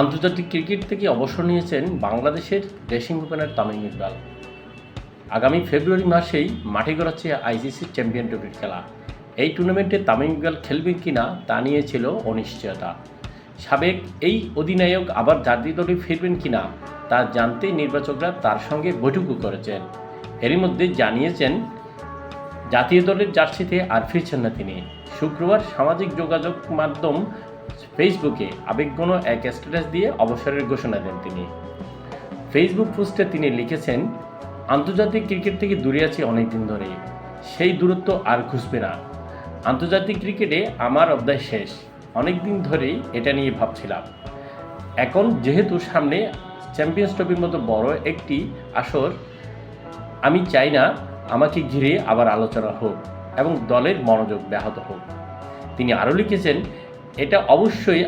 আন্তর্জাতিক ক্রিকেট থেকে অবসর নিয়েছেন বাংলাদেশের ড্রেসিং ওপেনার তামিম ইকবাল। আগামী ফেব্রুয়ারি মাসেই মাঠে গড়াচ্ছে আইসিসি চ্যাম্পিয়ন ট্রফির খেলা। এই টুর্নামেন্টে তামিম ইকবাল খেলবেন কিনা তা নিয়ে ছিল অনিশ্চয়তা। সাবেক এই অধিনায়ক আবার জাতীয় দলে ফিরবেন কিনা তা জানতে নির্বাচকরা তার সঙ্গে বৈঠকও করেছেন। এরই মধ্যে জানিয়েছেন, জাতীয় দলের জার্সিতে আর ফিরছেন না তিনি। শুক্রবার সামাজিক যোগাযোগ মাধ্যম ফেসবুকে আবেগঘন এক স্ট্যাটাস দিয়ে অবসরের ঘোষণা দেন তিনি। ফেসবুক পোস্টে তিনি লিখেছেন, আন্তর্জাতিক ক্রিকেট থেকে দূরে আছি অনেকদিন ধরে সেই দূরত্ব আর ঘুষবে না। আন্তর্জাতিক ক্রিকেটে আমার অধ্যায় শেষ। অনেক দিন ধরেই এটা নিয়ে ভাবছিলাম। এখন যেহেতু সামনে চ্যাম্পিয়ন্স ট্রফির মতো বড় একটি আসর, আমি চাই না আমাকে ঘিরে আবার আলোচনা হোক এবং দলের মনোযোগ ব্যাহত হোক। তিনি আরও লিখেছেন এটা অবশ্যই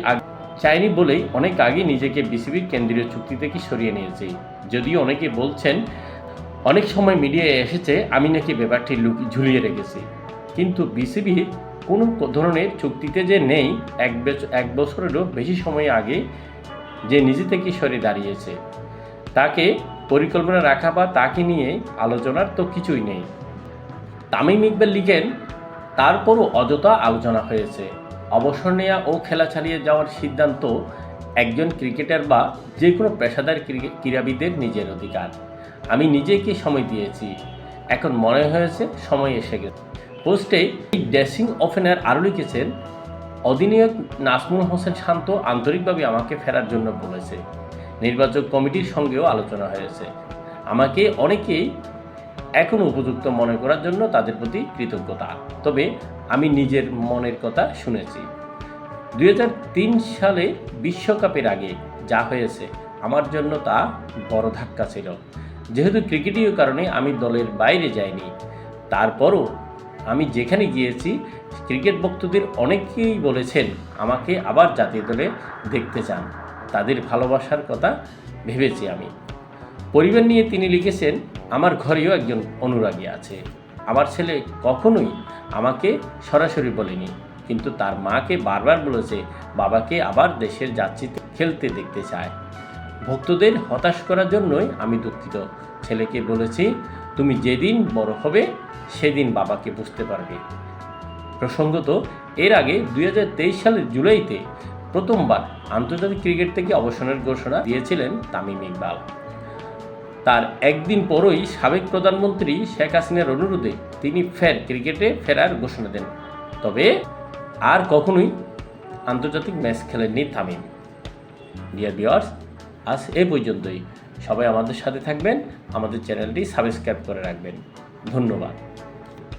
চাইনি বলেই অনেক আগে নিজেকে বিসিবির কেন্দ্রীয় চুক্তি থেকে সরিয়ে নিয়েছে। যদিও অনেকে বলছেন, অনেক সময় মিডিয়ায় এসেছে, আমি নাকি ব্যাপারটি লুকি ঝুলিয়ে রেখেছি। কিন্তু বিসিবির কোনো ধরনের চুক্তিতে যে নেই, এক এক বছরেরও বেশি সময় আগে যে নিজে থেকে সরে দাঁড়িয়েছে, তাকে পরিকল্পনা রাখা বা তাকে নিয়ে আলোচনার তো কিছুই নেই। তামিম ইকবাল লিখেন, তারপরও অযথা আলোচনা হয়েছে। অবসর নেওয়া ও খেলা চালিয়ে যাওয়ার সিদ্ধান্ত একজন ক্রিকেটার বা যে কোনো পেশাদার ক্রীড়াবিদের নিজের অধিকার। আমি নিজেকে সময় দিয়েছি। এখন মনে হয়েছে সময় এসে গেছে। পোস্টে ড্রেসিং ওপেনার আরও লিখেছেন, অধিনায়ক নাসমুল হোসেন শান্ত আন্তরিকভাবে আমাকে ফেরার জন্য বলেছে। নির্বাচক কমিটির সঙ্গেও আলোচনা হয়েছে। আমাকে অনেকেই এখন উপযুক্ত মনে করার জন্য তাদের প্রতি কৃতজ্ঞতা। তবে আমি নিজের মনের কথা শুনেছি। দুই হাজার তিন সালে বিশ্বকাপের আগে যা হয়েছে, আমার জন্য তা বড় ধাক্কা ছিল। যেহেতু ক্রিকেটীয় কারণে আমি দলের বাইরে যাইনি, তারপরও আমি যেখানে গিয়েছি, ক্রিকেট ভক্তদের অনেকেই বলেছেন, আমাকে আবার জাতীয় দলে দেখতে চান। তাদের ভালোবাসার কথা ভেবেছি আমি। পরিবার নিয়ে তিনি লিখেছেন, আমার ঘরেও একজন অনুরাগী আছে। আমার ছেলে কখনোই আমাকে সরাসরি বলেনি। কিন্তু তার মাকে বারবার বলেছে, বাবাকে আবার দেশের যাত্রীতে খেলতে দেখতে চায়। ভক্তদের হতাশ করার জন্যই আমি দুঃখিত। ছেলেকে বলেছি, তুমি যেদিন বড় হবে, সেদিন বাবাকে বুঝতে পারবে। প্রসঙ্গত, এর আগে দুই তেইশ সালের জুলাইতে প্রথমবার আন্তর্জাতিক ক্রিকেট থেকে অবসরের ঘোষণা দিয়েছিলেন তামিম ইকবাল। তার একদিন পরই সাবেক প্রধানমন্ত্রী শেখ হাসিনার অনুরোধে তিনি ফের ক্রিকেটে ফেরার ঘোষণা দেন। তবে আর কখনোই আন্তর্জাতিক ম্যাচ খেলেননি তামিম। ডিয়ার বিয়ার্স আজ এ পর্যন্তই। সবাই আমাদের সাথে থাকবেন, আমাদের চ্যানেলটি সাবস্ক্রাইব করে রাখবেন। ধন্যবাদ।